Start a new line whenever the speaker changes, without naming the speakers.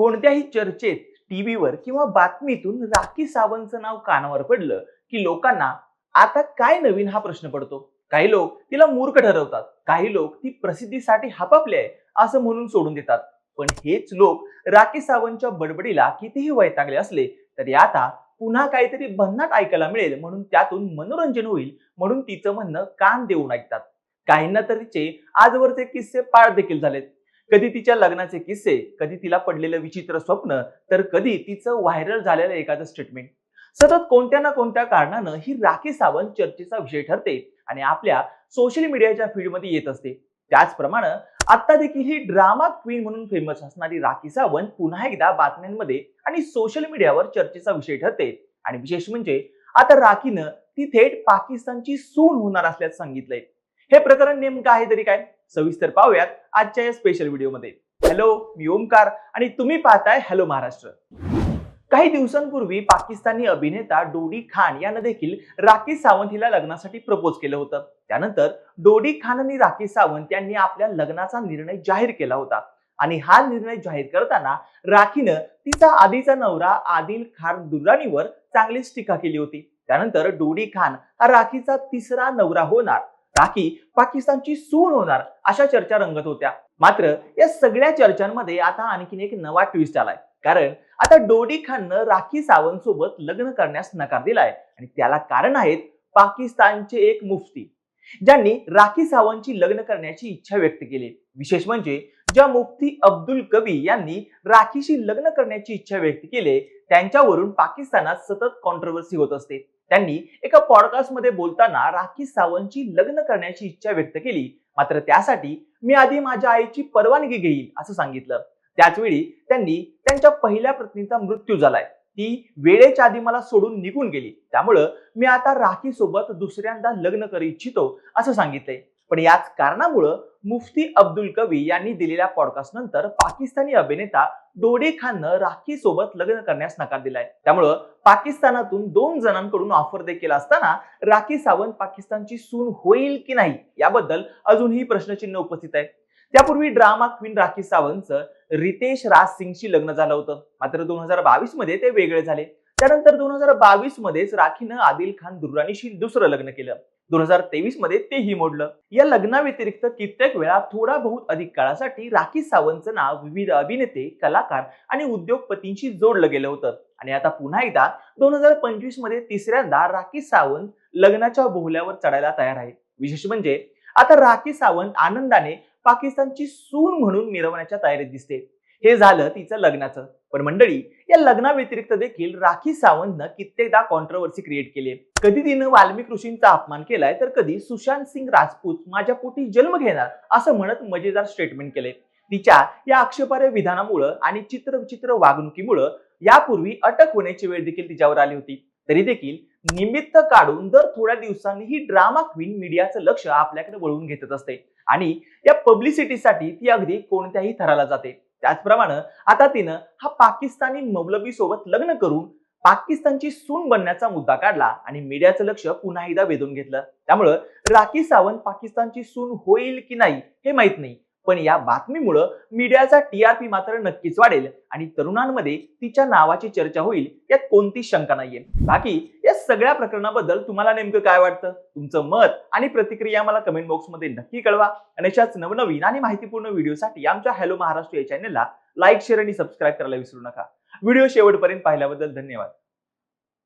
कोणत्याही चर्चेत टीव्हीवर किंवा बातमीतून राखी सावंतचं नाव कानावर पडलं की लोकांना आता काय नवीन हा प्रश्न पडतो? काही लोक तिला मूर्ख ठरवतात काही लोक ती प्रसिद्धीसाठी हापापले आहे असं म्हणून सोडून देतात. पण हेच लोक राखी सावंतच्या बडबडीला कितीही वैतागले असले तरी आता पुन्हा काहीतरी भन्नाट ऐकायला मिळेल म्हणून त्यातून मनोरंजन होईल म्हणून तिचं म्हणणं कान देऊन ऐकतात. काहींना तर तिचे आजवरचे किस्से पाळ देखील झालेत. कधी तिच्या लग्नाचे किस्से कधी तिला पडलेलं विचित्र स्वप्न तर कधी तिचं व्हायरल झालेलं एखादं स्टेटमेंट सतत कोणत्या ना कोणत्या कारणानं ही राखी सावंत चर्चेचा विषय ठरते आणि आपल्या सोशल मीडियाच्या फील्डमध्ये येत असते. त्याचप्रमाणे आता देखील ही ड्रामा क्वीन म्हणून फेमस असणारी राखी सावंत पुन्हा एकदा बातम्यांमध्ये आणि सोशल मीडियावर चर्चेचा विषय ठरते. आणि विशेष म्हणजे आता राखीनं ती थेट पाकिस्तानची सून होणार असल्याचं सांगितलंय. हे प्रकरण नेमकं आहे तरी काय? सविस्तर पाहूयात आजच्या या स्पेशल व्हिडिओमध्ये हॅलो मी ओमकार आणि तुम्ही पाहताय हॅलो महाराष्ट्र. काही दिवसांपूर्वी पाकिस्तानी अभिनेता डोडी खान यानं देखील राखी सावंत हिला लग्नासाठी प्रपोज केलं होतं. त्यानंतर डोडी खान आणि राखी सावंत यांनी आपल्या लग्नाचा निर्णय जाहीर केला होता. आणि हा निर्णय जाहीर करताना राखीनं तिचा आधीचा नवरा आदिल खान दुर्राणीवर चांगलीच टीका केली होती. त्यानंतर डोडी खान हा राखीचा तिसरा नवरा होणार. राखी पाकिस्तानची सून होणार अशा चर्चा रंगत होत्या. मात्र या सगळ्या चर्चांमध्ये आता आणखीन एक नवा ट्विस्ट आलाय. कारण आता डोडी खाननं राखी सावंत सोबत लग्न करण्यास नकार दिलाय. आणि त्याला कारण आहेत पाकिस्तानचे एक मुफ्ती ज्यांनी राखी सावंतची लग्न करण्याची इच्छा व्यक्त केली. विशेष म्हणजे ज्या मुफ्ती अब्दुल कबी यांनी राखीशी लग्न करण्याची इच्छा व्यक्त केली त्यांच्यावरून पाकिस्तानात सतत कॉन्ट्रोवर्सी होत असते. त्यांनी एका पॉडकास्टमध्ये बोलताना राखी सावंतची लग्न करण्याची इच्छा व्यक्त केली. मात्र त्यासाठी मी आधी माझ्या आईची परवानगी घेईल असं सांगितलं. त्याचवेळी त्यांनी त्यांच्या पहिल्या पत्नीचा मृत्यू झालाय. ती वेळेच्या आधी मला सोडून निघून गेली. त्यामुळं मी आता राखी सोबत दुसऱ्यांदा लग्न करू इच्छितो असं सांगितलंय. पण याच कारणामुळं मुफ्ती अब्दुल कवी यांनी दिलेल्या पॉडकास्ट नंतर पाकिस्तानी अभिनेता डोडे खाननं राखी सोबत लग्न करण्यास नकार दिलाय. त्यामुळं पाकिस्तानातून दोन जणांकडून ऑफर देखील असताना राखी सावंत पाकिस्तानची सून होईल की नाही याबद्दल अजूनही प्रश्नचिन्ह उपस्थित आहे. त्यापूर्वी ड्रामा क्वीन राखी सावंतचं रितेश राज सिंगशी लग्न झालं होतं. मात्र दोन हजार बावीसमध्ये ते वेगळे झाले. त्यानंतर दोन हजार बावीस मध्येच राखीनं आदिल खान दुर्राणीशी दुसरं लग्न केलं. दोन हजार तेवीसमध्ये तेही मोडलं. या लग्नाव्यतिरिक्त कित्येक वेळा थोडा बहुत अधिक काळासाठी राखी सावंतचं नाव विविध अभिनेते कलाकार आणि उद्योगपतींशी जोडलं गेलं होतं. आणि आता पुन्हा एकदा दोन हजार पंचवीसमध्ये तिसऱ्यांदा राखी सावंत लग्नाच्या बोहल्यावर चढायला तयार आहे विशेष म्हणजे आता राखी सावंत आनंदाने पाकिस्तानची सून म्हणून मिरवण्याच्या तयारीत दिसते. हे झालं तिचं लग्नाचं. पण मंडळी या लग्नाव्यतिरिक्त देखील राखी सावंतनं कित्येकदा कॉन्ट्रोवर्सी क्रिएट केली. कधी तिनं वाल्मिक ऋषींचा अपमान केलाय तर कधी सुशांत सिंग राजपूत माझ्या पोटी जन्म घेणार असं म्हणत मजेदार स्टेटमेंट केले. तिच्या या आक्षेपार्ह विधानामुळं आणि चित्रविचित्र वागणुकीमुळं यापूर्वी अटक होण्याची वेळ देखील तिच्यावर आली होती. तरी देखील निमित्त काढून दर थोड्या दिवसांनी ही ड्रामा क्वीन मीडियाचं लक्ष आपल्याकडे वळवून घेतच असते. आणि या पब्लिसिटीसाठी ती अगदी कोणत्याही थराला जाते. त्याचप्रमाणे आता तिनं हा पाकिस्तानी मौलवी सोबत लग्न करून पाकिस्तानची सून बनण्याचा मुद्दा काढला आणि मीडियाचं लक्ष पुन्हा एकदा वेधून घेतलं. त्यामुळं राखी सावंत पाकिस्तानची सून होईल की नाही हे माहीत नाही. पण या बातमीमुळं मीडियाचा टीआरपी मात्र नक्कीच वाढेल आणि तरुणांमध्ये तिच्या नावाची चर्चा होईल यात कोणतीच शंका नाहीये. बाकी सगळ्या प्रकरणाबद्दल तुम्हाला नेमकं काय वाटतं? तुमचं मत आणि प्रतिक्रिया मला कमेंट बॉक्समध्ये नक्की कळवा. आणि अशाच नवनवीन आणि माहितीपूर्ण व्हिडिओसाठी आमच्या हॅलो महाराष्ट्र या चॅनलला लाईक शेअर आणि सबस्क्राईब करायला विसरू नका. व्हिडिओ शेवटपर्यंत पाहिल्याबद्दल धन्यवाद.